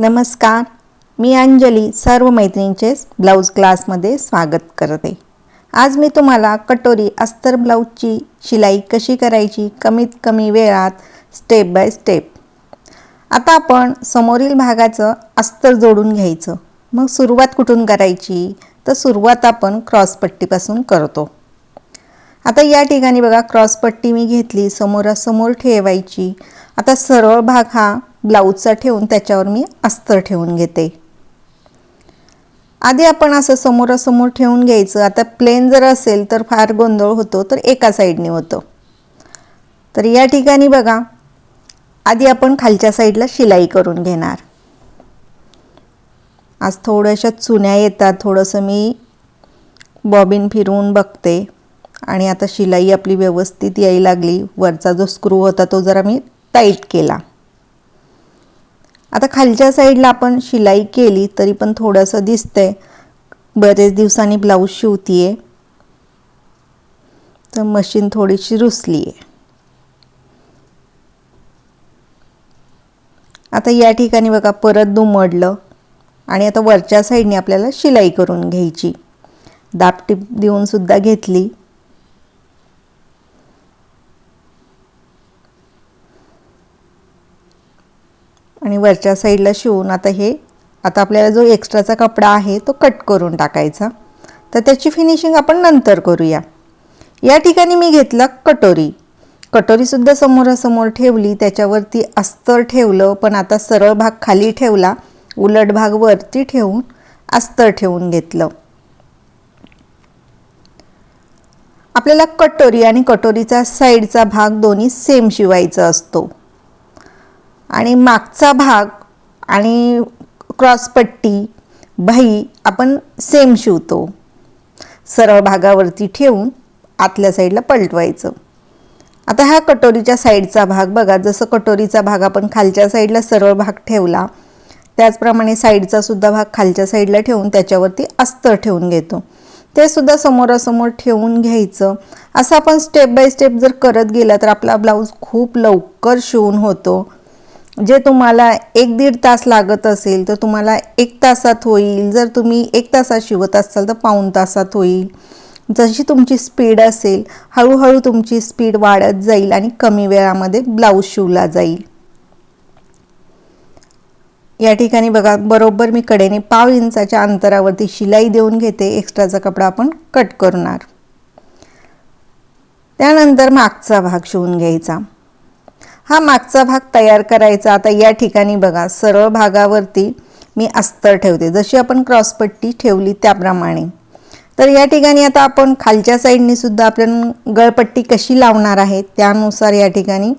नमस्कार. मी अंजली सर्व मैत्रिणींचे ब्लाऊज क्लासमध्ये स्वागत करते. आज मी तुम्हाला कटोरी अस्तर ब्लाऊजची शिलाई कशी करायची कमीत कमी वेळात स्टेप बाय स्टेप आता आपण समोरील भागाचं अस्तर जोडून घ्यायचं. मग सुरुवात कुठून करायची? तर सुरुवात आपण क्रॉसपट्टीपासून करतो. आता या ठिकाणी बघा क्रॉसपट्टी मी घेतली समोरासमोर ठेवायची. आता सरळ भाग हा ब्लाऊजचा ठेवून त्याच्यावर मी अस्तर ठेवून घेते. आधी आपण असं समोरासमोर ठेवून घ्यायचं. आता प्लेन जर असेल तर फार गोंधळ होतो तर एका साईडने होतं. तर या ठिकाणी बघा आधी आपण खालच्या साईडला शिलाई करून घेणार. आज थोड्याशा चुन्या येतात थोडंसं मी बॉबिन फिरवून बघते. आणि आता शिलाई आपली व्यवस्थित यायला लागली. वरचा जो स्क्रू होता तो जरा मी टाईट केला. आता खालच्या साईडला आपण शिलाई केली तरी पण थोडंसं दिसतंय. बरेच दिवसांनी ब्लाऊज शिवतीये. तर मशीन थोडीशी रुसली आहे आता या ठिकाणी बघा परत दुमडलं आणि आता वरच्या साईडने आपल्याला शिलाई करून घ्यायची. दापटीप देऊन सुद्धा घेतली. आणि वरच्या साईडला शिवून आता हे आता आपल्याला जो एक्स्ट्राचा कपडा आहे तो कट करून टाकायचा. तर त्याची फिनिशिंग आपण नंतर करूया. या ठिकाणी मी घेतला कटोरी. कटोरीसुद्धा समोरासमोर ठेवली त्याच्यावरती अस्तर ठेवलं पण आता सरळ भाग खाली ठेवला उलट भाग वरती ठेवून अस्तर ठेवून घेतलं. आपल्याला कटोरी आणि कटोरीचा साईडचा भाग दोन्ही सेम शिवायचा असतो. आणि मागचा भाग आणि क्रॉसपट्टी भाई आपण सेम शिवतो. सरळ भागावरती ठेवून आतल्या साईडला पलटवायचं. आता हा कटोरीच्या साईडचा भाग बघा. जसं कटोरीचा भाग आपण खालच्या साईडला सरळ भाग ठेवला त्याचप्रमाणे साईडचा सुद्धा भाग खालच्या साईडला ठेवून त्याच्यावरती अस्तर ठेवून घेतो. ते सुद्धा समोरासमोर ठेवून घ्यायचं. असं आपण स्टेप बाय स्टेप जर करत गेला तर आपला ब्लाऊज खूप लवकर शिवून होतो. जे तुम्हाला एक दीड तास लागत असेल तर तुम्हाला एक तासात होईल. जर तुम्ही एक तासात शिवत असाल तर पाऊण तासात होईल. जशी तुमची स्पीड असेल हळूहळू तुमची स्पीड वाढत जाईल आणि कमी वेळामध्ये ब्लाऊज शिवला जाईल. या ठिकाणी बघा बरोबर मी कडेने पाव इंचाच्या अंतरावरती शिलाई देऊन घेते. एक्स्ट्राचा कपडा आपण कट करणार. त्यानंतर मागचा भाग शिवून घ्यायचा. हा मागचा भाग तयार करायचा. आता या ठिकाणी बघा सरळ भागावरती मी अस्तर ठेवते. जशी आपण क्रॉसपट्टी ठेवली त्याप्रमाणे. तर या ठिकाणी आता आपण खालच्या साईडने सुद्धा आपण गळपट्टी कशी लावणार आहे त्यानुसार या ठिकाणी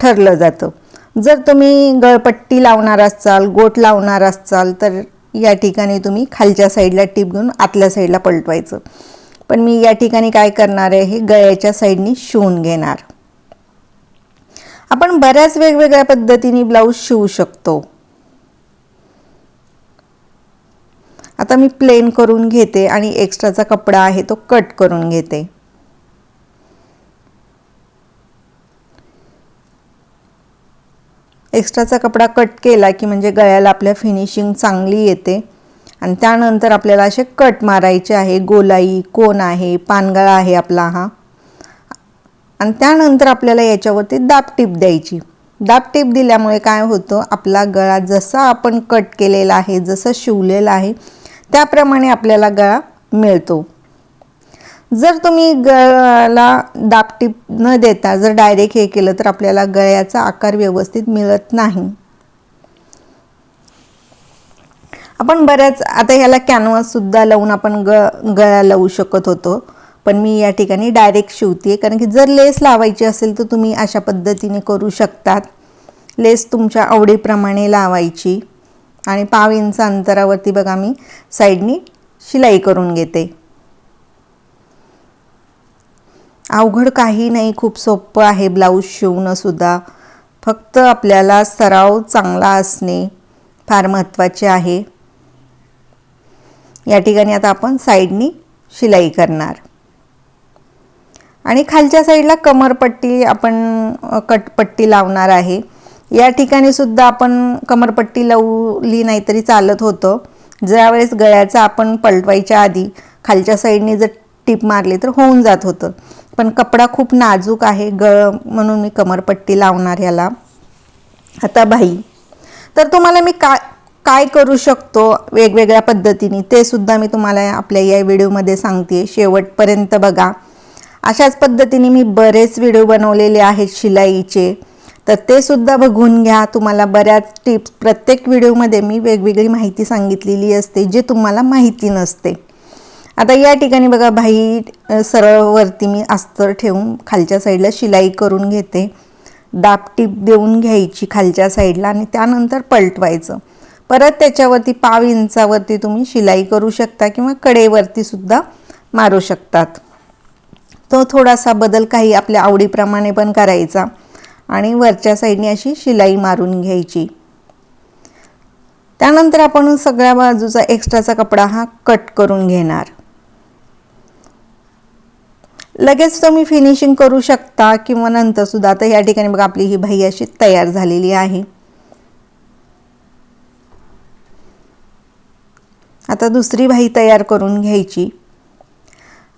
ठरलं जातं. जर तुम्ही गळपट्टी लावणार असाल गोट लावणार असाल तर या ठिकाणी तुम्ही खालच्या साईडला टीप घेऊन आतल्या साईडला पलटवायचं. पण मी या ठिकाणी काय करणार आहे हे गळ्याच्या साईडनी शिवून घेणार. आपण बऱ्याच वेगवेगळ्या पद्धतीने ब्लाऊज शिवू शकतो. आता मी प्लेन करून घेते आणि एक्स्ट्राचा कपडा आहे तो कट करून घेते. एक्स्ट्राचा कपडा कट केला की म्हणजे गळ्याला आपल्या फिनिशिंग चांगली येते. आणि त्यानंतर आपल्याला असे कट मारायचे आहे. गोलाई कोण आहे पानगळा आहे आपला हा. आणि त्यानंतर आपल्याला याच्यावरती दाबटीप द्यायची. दाबटीप दिल्यामुळे काय होतं? आपला गळा जसा आपण कट केलेला आहे जसं शिवलेला आहे त्याप्रमाणे आपल्याला गळा मिळतो. जर तुम्ही गळ्याला दाबटीप न देता जर डायरेक्ट हे केलं तर आपल्याला गळ्याचा आकार व्यवस्थित मिळत नाही. आपण बऱ्याच आता ह्याला कॅनव्हास सुद्धा लावून आपण ग गळा लावू शकत होतो. पण मी या ठिकाणी डायरेक्ट शिवते कारण की जर लेस लावायची असेल तर तुम्ही अशा पद्धतीने करू शकतात. लेस तुमच्या आवडीप्रमाणे लावायची. आणि पाव इंच अंतरावरती बघा मी साईडनी शिलाई करून घेते. अवघड काही नाही. खूप सोपं आहे ब्लाऊज शिवणंसुद्धा फक्त आपल्याला सराव चांगला असणे फार महत्त्वाचे आहे. या ठिकाणी आता आपण साईडनी शिलाई करणार. आणि खालच्या साईडला कमरपट्टी आपण कटपट्टी लावणार आहे. या ठिकाणी सुद्धा आपण कमरपट्टी लावली नाही तरी चालत होतं. ज्यावेळेस गळ्याचा आपण पलटवायच्या आधी खालच्या साईडने जर टीप मारली तर होऊन जात होतं. पण कपडा खूप नाजूक आहे गळ म्हणून मी कमरपट्टी लावणार याला. आता बाई तर तुम्हाला मी काय काय करू शकतो वेगवेगळ्या पद्धतीने ते सुद्धा मी तुम्हाला आपल्या या व्हिडिओमध्ये सांगते शेवटपर्यंत बघा. अशाच पद्धतीने मी बरेच व्हिडिओ बनवलेले आहेत शिलाईचे. तर ते सुद्धा बघून घ्या. तुम्हाला बऱ्याच टिप्स प्रत्येक व्हिडिओमध्ये मी वेगवेगळी माहिती सांगितलेली असते जे तुम्हाला माहिती नसते. आता या ठिकाणी बघा भाई सरळवरती मी अस्तर ठेवून खालच्या साईडला शिलाई करून घेते. दाब टीप देऊन घ्यायची खालच्या साईडला आणि त्यानंतर पलटवायचं. परत त्याच्यावरती पाव इंचावरती तुम्ही शिलाई करू शकता किंवा कडेवरती सुद्धा मारू शकतात. तो थोडासा बदल काही आपल्या आवडीप्रमाणे पण करायचा. आणि वरच्या साईडने अशी शिलाई मारून घ्यायची. त्यानंतर आपण सगळ्या बाजूचा एक्स्ट्राचा कपडा हा कट करून घेणार. लगेच तुम्ही फिनिशिंग करू शकता किंवा नंतर सुद्धा. आता या ठिकाणी बघा आपली ही भाई अशी तयार झालेली आहे. आता दुसरी भाई तयार करून घ्यायची.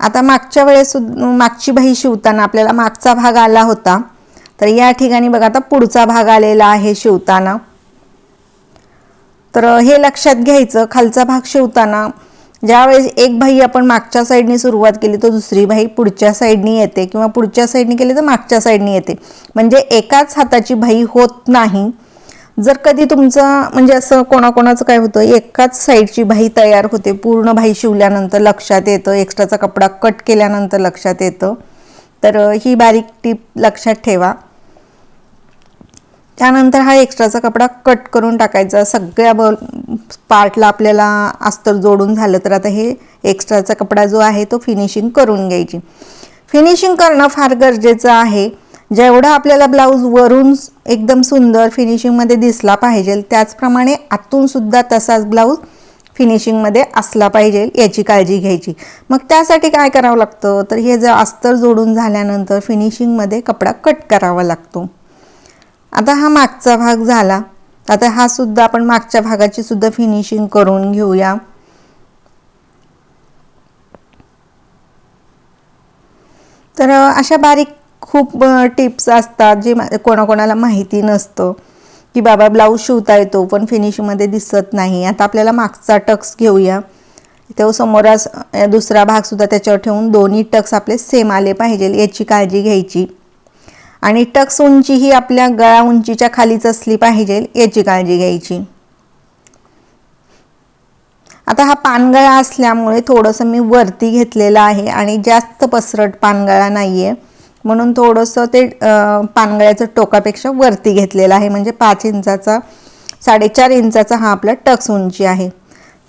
आता मागच्या वेळेस मागची भाई शिवताना आपल्याला मागचा भाग आला होता. तर या ठिकाणी बघा आता पुढचा भाग आलेला आहे शिवताना. तर हे लक्षात घ्यायचं खालचा भाग शिवताना ज्यावेळेस एक भाई आपण मागच्या साईडने सुरुवात केली तर दुसरी भाई पुढच्या साईडनी येते. किंवा पुढच्या साईडने केली तर मागच्या साईडनी येते. म्हणजे एकाच हाताची भाई होत नाही. जर कधी तुमचं म्हणजे असं कोणाकोणाचं काय होतं एकाच साईडची भाई तयार होते पूर्ण भाई शिवल्यानंतर लक्षात येतं एक्स्ट्राचा कपडा कट केल्यानंतर लक्षात येतं तर ही बारीक टीप लक्षात ठेवा. त्यानंतर हा एक्स्ट्राचा कपडा कट करून टाकायचा. सगळ्या ब पार्टला आपल्याला अस्तर जोडून झालं तर आता हे एक्स्ट्राचा कपडा जो आहे तो फिनिशिंग करून घ्यायची. फिनिशिंग करणं फार गरजेचं आहे. जेवढा आपल्याला ब्लाऊज वरून एकदम सुंदर फिनिशिंगमध्ये दिसला पाहिजे त्याचप्रमाणे आतून सुद्धा तसाच ब्लाऊज फिनिशिंगमध्ये असला पाहिजे याची काळजी घ्यायची. मग त्यासाठी काय करावं लागतं? तर हे जर अस्तर जोडून झाल्यानंतर फिनिशिंगमध्ये कपडा कट करावा लागतो. आता हा मागचा भाग झाला. आता हा सुद्धा आपण मागच्या भागाची सुद्धा फिनिशिंग करून घेऊया. तर अशा बारीक खूप टिप्स असतात जे कोणाकोणाला माहिती नसतं. की बाबा ब्लाऊज शिवता येतो पण फिनिशिंगमध्ये दिसत नाही. आता आपल्याला मागचा टक्स घेऊया. तो हो समोरास दुसरा भागसुद्धा त्याच्यावर ठेवून दोन्ही टक्स आपले सेम आले पाहिजे याची काळजी घ्यायची. आणि टक्स उंची ही आपल्या गळा उंचीच्या खालीच असली पाहिजे याची काळजी घ्यायची. आता हा पानगळा असल्यामुळे थोडंसं मी वरती घेतलेलं आहे आणि जास्त पसरट पानगळा नाही आहे म्हणून थोडंसं ते पानगळ्याचं टोकापेक्षा वरती घेतलेलं आहे. म्हणजे पाच इंचाचा साडेचार इंचाचा हा आपला टक्स उंची आहे.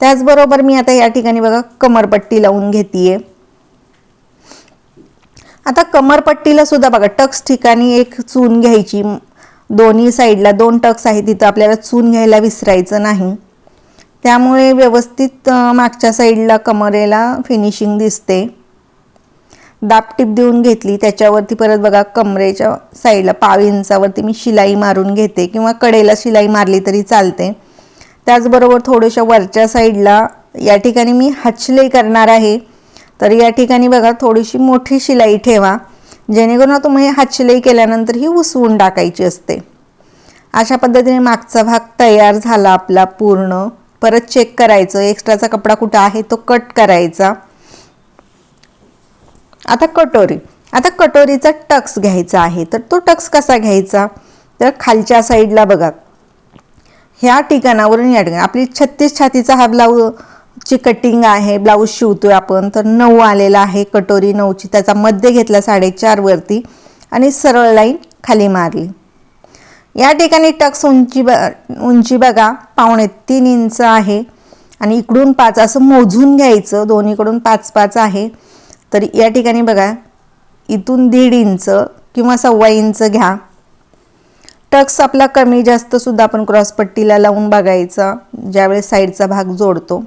त्याचबरोबर मी आता या ठिकाणी बघा कमरपट्टी लावून घेते आता कमरपट्टीला सुद्धा बघा टक्स ठिकाणी एक चून घ्यायची. दोन्ही साईडला दोन टक्स आहे तिथं आपल्याला चून घ्यायला विसरायचं नाही. त्यामुळे व्यवस्थित मागच्या साईडला कमरेला फिनिशिंग दिसते. दापटीप देऊन घेतली त्याच्यावरती परत बघा कमरेच्या साईडला पाव इंचावरती मी शिलाई मारून घेते किंवा कडेला शिलाई मारली तरी चालते. त्याचबरोबर थोड्याशा वरच्या साईडला या ठिकाणी मी हचले करणार आहे. तर या ठिकाणी बघा थोडीशी मोठी शिलाई ठेवा जेणेकरून तुम्ही हातशिलाई केल्यानंतर ही उसवून टाकायची असते. अशा पद्धतीने मागचा भाग तयार झाला आपला पूर्ण. परत चेक करायचं एक्स्ट्राचा कपडा कुठं आहे तो कट करायचा. आता कटोरी. आता कटोरीचा टक्स घ्यायचा आहे. तर तो टक्स कसा घ्यायचा? तर खालच्या साईडला बघा. ह्या ठिकाणावरून या ठिकाणी. आपली छत्तीस छातीचा हा ब्लाऊज ची कटिंग आहे. ब्लाऊज शिवतोय आपण. तर नऊ आलेला आहे. कटोरी नऊची. त्याचा मध्य घेतला साडेचार वरती. आणि सरळ लाईन खाली मारली. या ठिकाणी टक्स उंची ब उंची बघा. पावणे तीन इंच आहे. आणि इकडून पाच. असं मोजून घ्यायचं. दोन्हीकडून पाच पाच आहे. तर या ठिकाणी बघा इथून दीड इंच किंवा सव्वा इंच घ्या. टक्स आपला कमी जास्त सुद्धा आपण क्रॉसपट्टीला लावून बघायचा ज्यावेळेस साईडचा भाग जोडतो.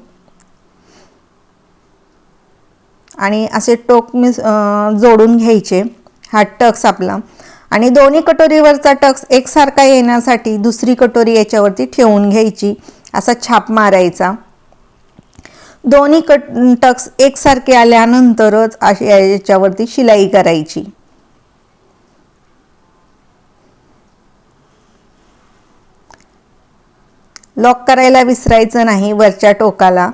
आणि असे टोक मी जोडून घ्यायचे हा टक्स आपला. आणि दोन्ही कटोरीवरचा टक्स एकसारखा येण्यासाठी दुसरी कटोरी याच्यावरती ठेवून घ्यायची असा छाप मारायचा. दोन्ही कट टक्स एकसारखे आल्यानंतरच अशी याच्यावरती शिलाई करायची. लॉक करायला विसरायचं नाही वरच्या टोकाला.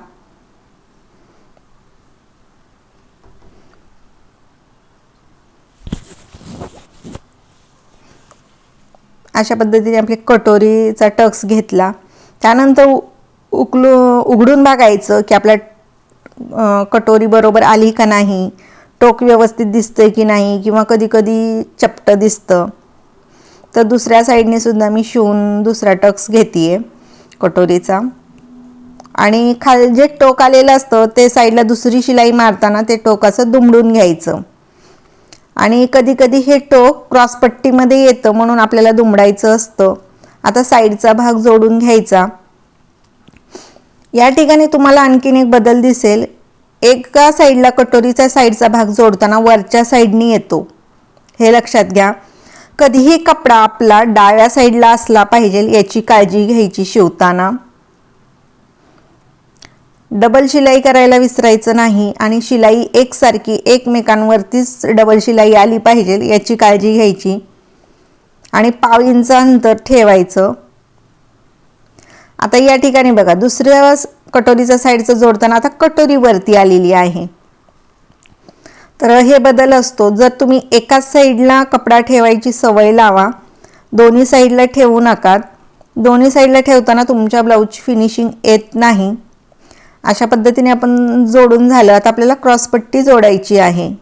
अशा पद्धतीने आपली कटोरीचा टक्स घेतला. त्यानंतर उकलू उघडून बघायचं की आपल्या कटोरी बरोबर आली का नाही टोक व्यवस्थित दिसतंय की नाही किंवा कधी कधी चपटं दिसतं. तर दुसऱ्या साईडने सुद्धा मी शिवून दुसरा टक्स घेते आहे कटोरीचा. आणि खाल जे टोक आलेलं असतं ते साईडला दुसरी शिलाई मारताना ते टोक असं दुमडून घ्यायचं. आणि कधी कधी हे टोक क्रॉसपट्टीमध्ये येतं म्हणून आपल्याला दुमडायचं असतं. आता साईडचा भाग जोडून घ्यायचा. या ठिकाणी तुम्हाला आणखीन एक बदल दिसेल. एका साईडला कटोरीचा साईडचा भाग जोडताना वरच्या साईडनी येतो. हे लक्षात घ्या. कधीही कपडा आपला डाव्या साईडला असला पाहिजे याची काळजी घ्यायची शिवताना. डबल शिलाई करायला विसरायचं नाही आणि शिलाई एकसारखी एकमेकांवरतीच डबल शिलाई आली पाहिजे याची काळजी घ्यायची. आणि पाव इंच अंतर ठेवायचं. आता या ठिकाणी बघा दुसऱ्या कटोरीचा साईडचं जोडताना आता कटोरी वरती आलेली आहे. तर हे बदल असतो. जर तुम्ही एकाच साईडला कपडा ठेवायची सवय लावा दोन्ही साईडला ठेवू नका. दोन्ही साईडला ठेवताना तुमच्या ब्लाऊजची फिनिशिंग येत नाही. अशा पद्धतीने आपण जोडून झालं आता आपल्याला क्रॉसपट्टी जोडायची आहे.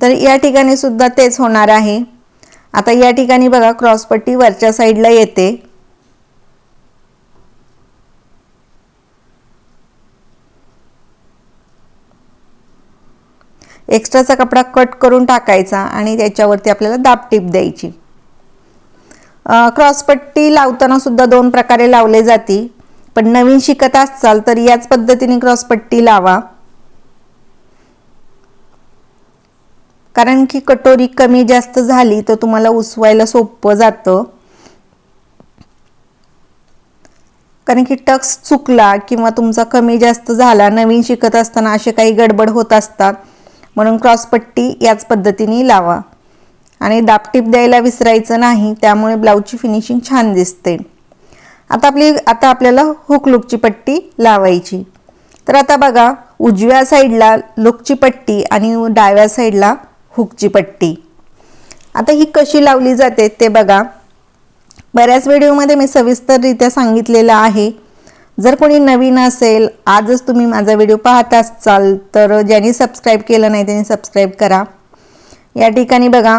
तर या ठिकाणी सुद्धा तेच होणार आहे. आता या ठिकाणी बघा क्रॉसपट्टी वरच्या साईडला येते. एक्स्ट्राचा कपडा कट करून टाकायचा आणि त्याच्यावरती आपल्याला दाबटीप द्यायची. क्रॉसपट्टी लावताना सुद्धा दोन प्रकारे लावले जाते. पण नवीन शिकत असाल तर याच पद्धतीने क्रॉसपट्टी लावा. कारण की कटोरी कमी जास्त झाली तर तुम्हाला उसवायला सोपं जातं. कारण की टक्स चुकला किंवा तुमचा कमी जास्त झाला नवीन शिकत असताना असे काही गडबड होत असतात म्हणून क्रॉसपट्टी याच पद्धतीने लावा. आणि दापटीप द्यायला विसरायचं नाही त्यामुळे ब्लाऊजची फिनिशिंग छान दिसते. आता आपली आता आपल्याला हुक लुकची पट्टी लावायची. तर आता बघा उजव्या साईडला लुकची पट्टी आणि डाव्या साईडला हुकची पट्टी. आता ही कशी लावली जाते ते बघा. बऱ्याच व्हिडिओमध्ये मी सविस्तररित्या सांगितलेलं आहे. जर कोणी नवीन असेल आजच तुम्ही माझा व्हिडिओ पाहत असाल तर ज्यांनी सबस्क्राईब केलं नाही त्यांनी सबस्क्राईब करा. या ठिकाणी बघा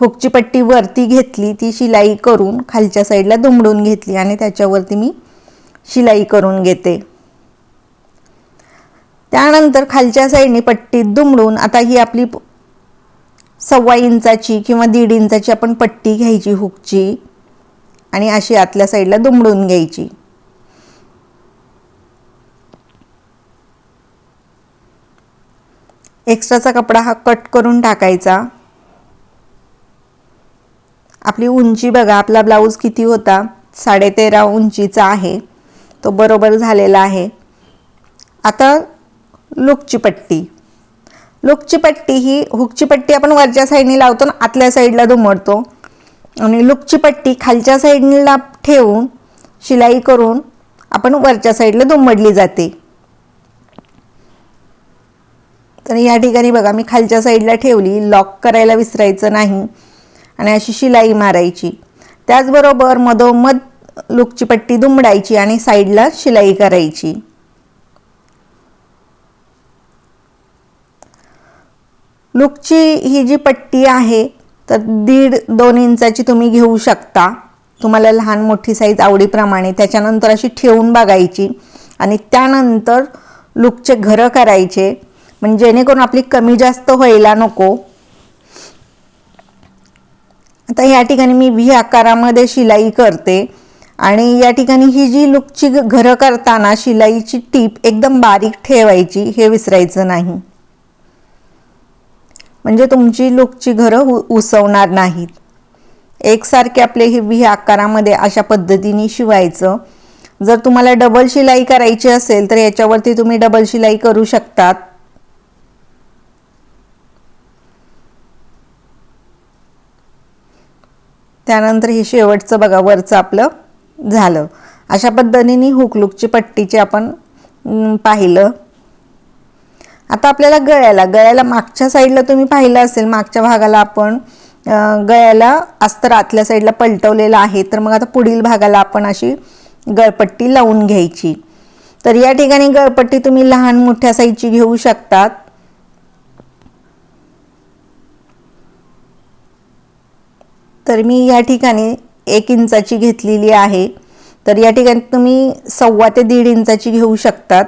हुकची पट्टी वरती घेतली ती शिलाई करून खालच्या साईडला दुमडून घेतली आणि त्याच्यावरती मी शिलाई करून घेते. त्यानंतर खालच्या साईडने पट्टी दुमडून आता ही आपली सव्वा इंचाची किंवा दीड इंचाची आपण पट्टी घ्यायची हुकची आणि अशी आतल्या साईडला दुमडून घ्यायची. एक्स्ट्राचा कपडा हा कट करून टाकायचा. आपली उंची बघा आपला ब्लाऊज किती होता? साडेतेरा उंचीचा आहे. तो बरोबर झालेला आहे. आता लुकची पट्टी. लुकची पट्टी ही हुकची पट्टी आपण वरच्या साईडने लावतो ना आतल्या साईडला दुमडतो. आणि लुकची पट्टी खालच्या साईडला ठेवून शिलाई करून आपण वरच्या साईडला दुमडली जाते. तर या ठिकाणी बघा मी खालच्या साईडला ठेवली लॉक करायला विसरायचं नाही आणि अशी शिलाई मारायची. त्याचबरोबर मधोमध लुकची पट्टी दुमडायची आणि साईडला शिलाई करायची. लुकची ही जी पट्टी आहे तर दीड दोन इंचाची तुम्ही घेऊ शकता. तुम्हाला लहान मोठी साईज आवडीप्रमाणे. त्याच्यानंतर अशी ठेवून बघायची. आणि त्यानंतर लुकचे घरं करायचे. म्हणजे जेणेकरून आपली कमी जास्त व्हायला नको. आता या ठिकाणी मी व्ही आकारामध्ये शिलाई करते. आणि या ठिकाणी ही जी लुकची घरं करताना शिलाईची टीप एकदम बारीक ठेवायची हे विसरायचं नाही. म्हणजे तुमची लुकची घरं उ उसवणार नाहीत. एकसारखे आपले हे व्ही आकारामध्ये अशा पद्धतीने शिवायचं. जर तुम्हाला डबल शिलाई करायची असेल तर याच्यावरती तुम्ही डबल शिलाई करू शकतात. त्यानंतर हे शेवटचं बघा वरचं आपलं झालं. अशा पद्धतीने हुकलुकची पट्टीची आपण पाहिलं. आता आपल्याला गळ्याला गळ्याला मागच्या साईडला तुम्ही पाहिलं असेल मागच्या भागाला आपण गळ्याला अस्तर आतल्या साईडला पलटवलेलं आहे तर मग आता पुढील भागाला आपण अशी गळपट्टी लावून घ्यायची. तर या ठिकाणी गळपट्टी तुम्ही लहान मोठ्या साईजची घेऊ शकतात. तर मी या ठिकाणी एक इंचाची घेतलेली आहे. तर या ठिकाणी तुम्ही सव्वा ते दीड इंचाची घेऊ शकतात.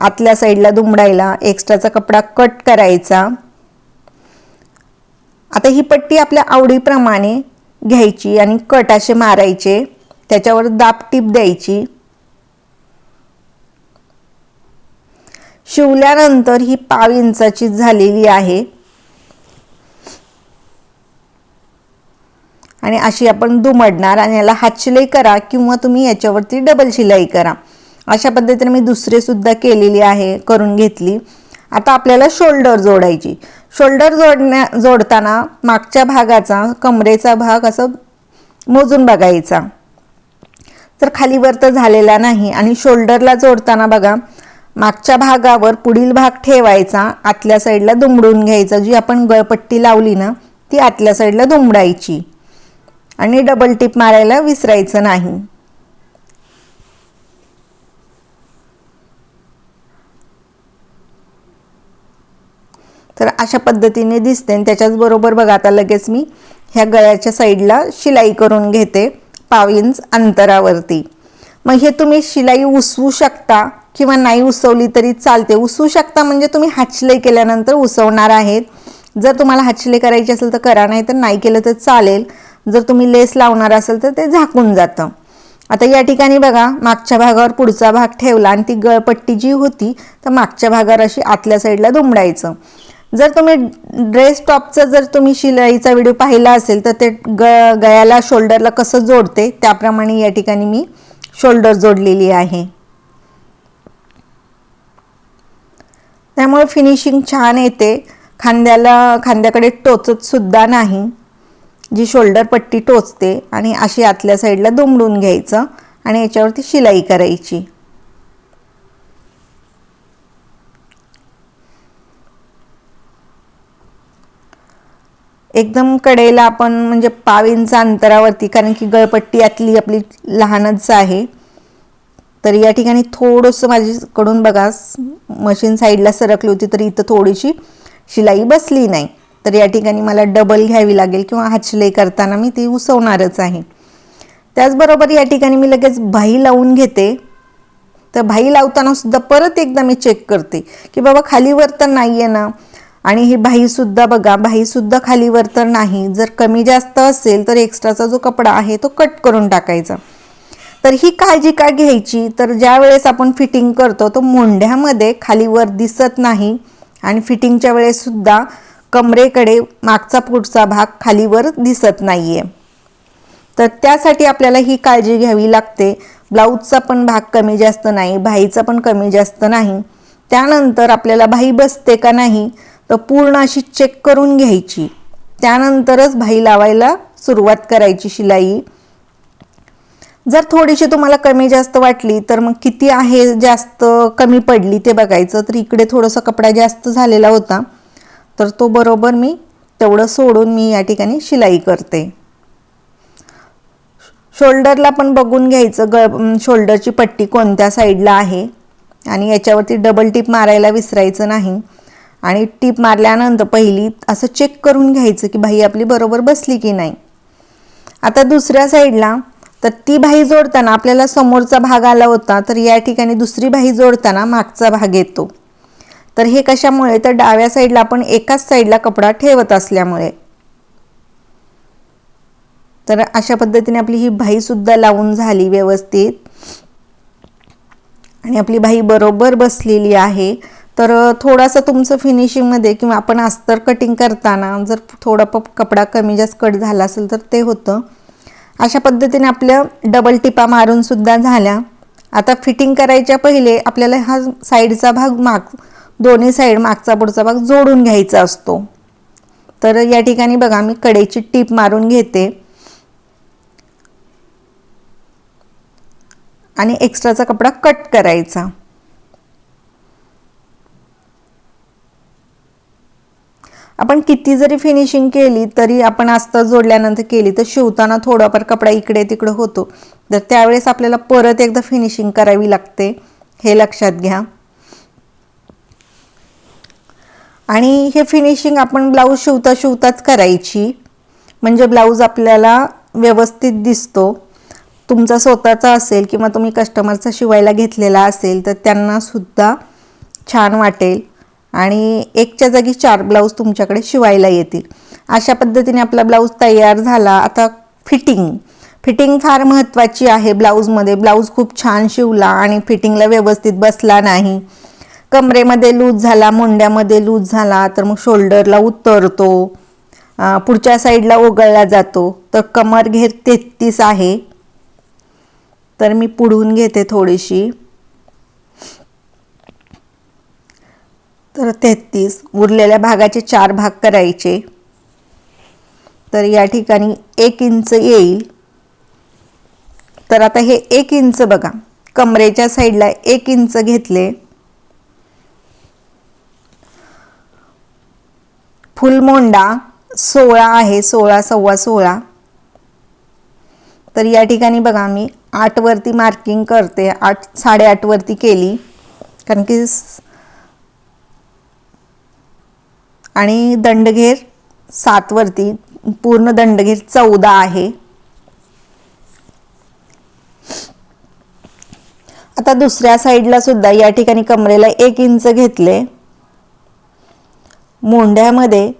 आतल्या साईडला दुमडायला एक्स्ट्राचा कपडा कट करायचा. आता ही पट्टी आपल्या आवडीप्रमाणे घ्यायची आणि कट असे मारायचे. त्याच्यावर दाब टीप द्यायची. शिवल्यानंतर ही पाव इंचाची झालेली आहे. आणि अशी आपण दुमडणार आणि याला हात शिलाई करा किंवा तुम्ही याच्यावरती डबल शिलाई करा. अशा पद्धतीने मी दुसरे सुद्धा केलेली आहे करून घेतली. आता आपल्याला शोल्डर जोडायची. शोल्डर जोडण्या जोडताना मागच्या भागाचा कमरेचा भाग असं मोजून बघायचा. तर खालीवर तर झालेला नाही आणि शोल्डरला जोडताना बघा मागच्या भागावर पुढील भाग ठेवायचा आतल्या साईडला दुमडून घ्यायचा. जी आपण गळपट्टी लावली ना ती आतल्या साईडला दुमडायची. आणि डबल टिप मारायला विसरायचं नाही. तर अशा पद्धतीने दिसते. आणि त्याच्याचबरोबर बघा आता लगेच मी ह्या गळ्याच्या साईडला शिलाई करून घेते पाव इंच अंतरावरती. मग हे तुम्ही शिलाई उसवू शकता किंवा नाही उसवली तरी चालते. उसवू शकता म्हणजे तुम्ही हातशिलाई केल्यानंतर उसवणार आहेत. जर तुम्हाला हातशिलाई करायची असेल तर करा नाही तर नाही केलं तर चालेल. जर तुम्ही लेस लावणार असेल तर ते झाकून जातं. आता या ठिकाणी बघा मागच्या भागावर पुढचा भाग ठेवला आणि ती गळपट्टी जी होती तर मागच्या भागावर अशी आतल्या साईडला दुमडायचं. जर तुम्ही ड्रेस टॉपचा जर तुम्ही शिलाईचा व्हिडिओ पाहिला असेल तर ते ग गळ्याला शोल्डरला कसं जोडते त्याप्रमाणे या ठिकाणी मी शोल्डर जोडलेली आहे. त्यामुळे फिनिशिंग छान येते. खांद्याला खांद्याकडे टोचत सुद्धा नाही. जी शोल्डर पट्टी टोचते आणि अशी आतल्या साईडला दुमडून घ्यायचं आणि याच्यावरती शिलाई करायची. एकदम कडेला आपण म्हणजे पाव इंच अंतरावरती कारण की गळपट्टी आतली आपली लहानच आहे. तर या ठिकाणी थोडंसं माझ्याकडून बघा मशीन साईडला सरकली होती तर इथं थोडीशी शिलाई बसली नाही. तर या ठिकाणी मला डबल घ्यावी लागेल किंवा हातशिलाई करताना मी ती उसवणारच आहे. त्याचबरोबर या ठिकाणी मी लगेच भाई लावून घेते. तर भाई लावताना सुद्धा परत एकदा मी चेक करते की बाबा खालीवर तर नाही आहे ना. आणि ही बाहीसुद्धा बघा बाहीसुद्धा खालीवर तर नाही. जर कमी जास्त असेल तर एक्स्ट्राचा जो कपडा आहे तो कट करून टाकायचा. तर ही काळजी का घ्यायची? तर ज्या वेळेस आपण फिटिंग करतो तो मोंढ्यामध्ये खालीवर दिसत नाही. आणि फिटिंगच्या वेळेससुद्धा कमरेकडे मागचा पुढचा भाग खालीवर दिसत नाही आहे तर त्यासाठी आपल्याला ही काळजी घ्यावी लागते. ब्लाऊजचा पण भाग कमी जास्त नाही भाईचा पण कमी जास्त नाही. त्यानंतर आपल्याला भाई बसते का नाही? तर पूर्ण अशी चेक करून घ्यायची. त्यानंतरच भाई लावायला सुरुवात करायची शिलाई. जर थोडीशी तुम्हाला कमी जास्त वाटली तर मग किती आहे जास्त कमी पडली ते बघायचं. तर इकडे थोडंसं कपडा जास्त झालेला होता. तर तो बरोबर मी तेवढं सोडून मी या ठिकाणी शिलाई करते. शोल्डरला पण बघून घ्यायचं. ग शोल्डरची पट्टी कोणत्या साईडला आहे? आणि याच्यावरती डबल टिप मारायला विसरायचं नाही. आणि टीप मारल्यानंतर पहिली असं चेक करून घ्यायचं की बाई आपली बरोबर बसली की नाही. आता दुसऱ्या साईडला तर ती भाई जोडताना आपल्याला समोरचा भाग आला होता तर या ठिकाणी दुसरी भाई जोडताना मागचा भाग येतो. तर हे कशामुळे? तर डाव्या साईडला आपण एकाच साईडला कपडा ठेवत असल्यामुळे. तर अशा पद्धतीने आपली ही भाई सुद्धा लावून झाली व्यवस्थित. आणि आपली भाई बरोबर बसलेली आहे. तर थोडासा तुमचं फिनिशिंगमध्ये किंवा आपण अस्तर कटिंग करताना जर थोडा प कपडा कमी जास्त कट झाला असेल तर ते होतं. अशा पद्धतीने आपल्या डबल टिपा मारून सुद्धा झाल्या. आता फिटिंग करायच्या पहिले आपल्याला हा साईडचा भाग माग दोन्ही साईड मागचा पुढचा भाग जोडून घ्यायचा असतो. तर या ठिकाणी बघा मी कडेची टीप मारून घेते. आणि एक्स्ट्राचा कपडा कट करायचा. आपण किती जरी फिनिशिंग केली तरी आपण अस्तर जोडल्यानंतर केली तर शिवताना थोडाफार कपडा इकडे तिकडे होतो. तर त्यावेळेस आपल्याला परत एकदा फिनिशिंग करावी लागते हे लक्षात घ्या. आणि हे फिनिशिंग आपण ब्लाऊज शिवता शिवताच करायची. म्हणजे ब्लाऊज आपल्याला व्यवस्थित दिसतो. तुमचा स्वतःचा असेल किंवा तुम्ही कस्टमरचा शिवायला घेतलेला असेल तर त्यांनासुद्धा छान वाटेल. आणि एकच्या जागी चार ब्लाऊज तुमच्याकडे शिवायला येतील. अशा पद्धतीने आपला ब्लाऊज तयार झाला. आता फिटिंग. फिटिंग फार महत्त्वाची आहे ब्लाऊजमध्ये. ब्लाऊज खूप छान शिवला आणि फिटिंगला व्यवस्थित बसला नाही. कमरेमध्ये लूज झाला मुंड्यामध्ये लूज झाला तर मग शोल्डरला उतरतो. पुढच्या साईडला ओगळला जातो. तर कमर घेर तेहतीस आहे. तर मी पुढून घेते थोडीशी. तर तेहतीस. उरलेल्या भागाचे चार भाग करायचे. तर या ठिकाणी एक इंच येईल. तर आता हे एक इंच बघा. कमरेच्या साईडला एक इंच घेतले. फुलमोंडा सोळा आहे. सोळा सव्वा सोळा. तर या ठिकाणी बघा मी आठवरती मार्किंग करते. आठ साडेआठवरती केली. कारण की आणि दंडघेर सातवरती पूर्ण दंडघेर चौदा आहे. आता दुसऱ्या साईडला सुद्धा या ठिकाणी कमरेला एक इंच घेतले. मोंढ्यामध्ये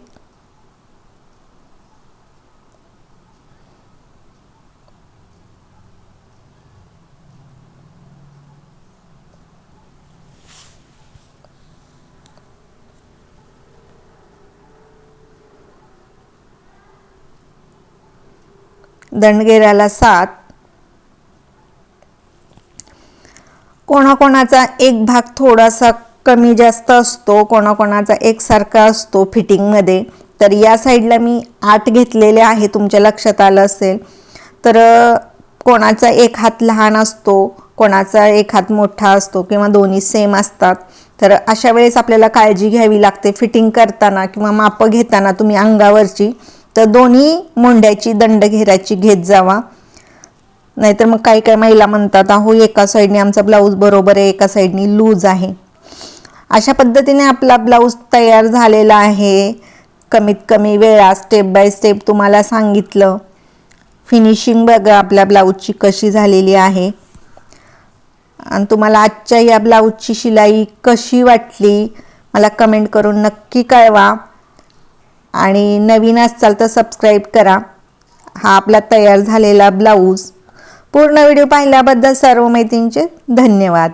दंडगेऱ्याला सात. कोणाकोणाचा एक भाग थोडासा कमी जास्त असतो कोणाकोणाचा एकसारखा असतो फिटिंगमध्ये तर या साईडला मी आठ घेतलेले आहे तुमच्या लक्षात आलं असेल. तर कोणाचा एक हात लहान असतो कोणाचा एक हात मोठा असतो किंवा दोन्ही सेम असतात. तर अशा वेळेस आपल्याला काळजी घ्यावी लागते फिटिंग करताना किंवा मापं घेताना तुम्ही अंगावरची. तर दोन्ही मोंड्याची दंडघेराची घेत जावा. नाहीतर मग काही काही महिला म्हणतात अहो एका साईडने आमचा ब्लाऊज बरोबर आहे एका साईडने लूज आहे. अशा पद्धतीने आपला ब्लाऊज तयार झालेला आहे. कमीत कमी वेळा स्टेप बाय स्टेप तुम्हाला सांगितलं. फिनिशिंग बघा आपल्या ब्लाऊजची कशी झालेली आहे. आणि तुम्हाला आजच्या या ब्लाऊजची शिलाई कशी वाटली मला कमेंट करून नक्की कळवा. आणि नवीन असाल तर सबस्क्राईब करा. हा आपला तयार झालेला ब्लाऊज पूर्ण व्हिडिओ पाहिल्याबद्दल सर्व मैत्रींचे धन्यवाद.